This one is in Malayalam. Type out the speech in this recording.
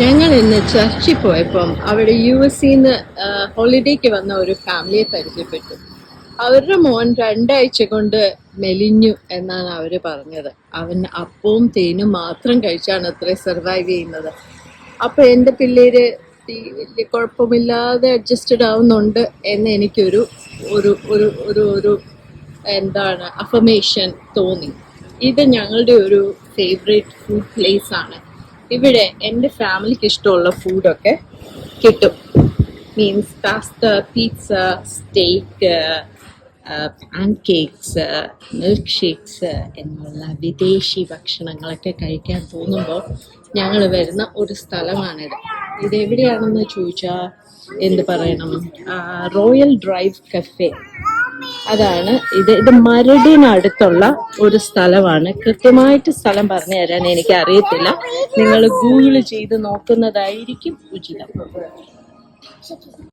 ഞങ്ങൾ ഇന്ന് ചർച്ചിൽ പോയപ്പം അവിടെ യു എസ് നിന്ന് ഹോളിഡേക്ക് വന്ന ഒരു ഫാമിലിയെ പരിചയപ്പെട്ടു. അവരുടെ മോൻ രണ്ടാഴ്ച കൊണ്ട് മെലിഞ്ഞു എന്നാണ് അവർ പറഞ്ഞത്. അവൻ അപ്പവും തേനും മാത്രം കഴിച്ചാണ് അത്ര സർവൈവ് ചെയ്യുന്നത്. അപ്പോൾ എന്റെ പിള്ളേര് വലിയ കുഴപ്പമില്ലാതെ അഡ്ജസ്റ്റഡ് ആവുന്നുണ്ട് എന്ന് എനിക്കൊരു ഒരു ഒരു ഒരു ഒരു എന്താണ് അഫമേഷൻ തോന്നി. ഇത് ഞങ്ങളുടെ ഒരു ഫേവറേറ്റ് ഫുഡ് പ്ലേസ് ആണ്. ഇവിടെ എന്റെ ഫാമിലിക്ക് ഇഷ്ടമുള്ള ഫുഡൊക്കെ കിട്ടും. Means pasta pizza steak pancakes milkshakes എന്നുള്ള വിദേശി ഭക്ഷണങ്ങളൊക്കെ കഴിക്കാൻ തോന്നുമ്പോൾ ഞങ്ങൾ വരുന്ന ഒരു സ്ഥലമാണിത്. ഇത് എവിടെയാണെന്ന് ചോദിച്ചാൽ എന്ത് പറയണം? റോയൽ ഡ്രൈവ് കഫേ അതാണ് ഇത്. ഇത് മരടിനടുത്തുള്ള ഒരു സ്ഥലമാണ്. കൃത്യമായിട്ട് സ്ഥലം പറഞ്ഞു തരാൻ എനിക്ക് അറിയത്തില്ല നിങ്ങൾ ഗൂഗിൾ ചെയ്ത് നോക്കുന്നതായിരിക്കും ഉചിതം.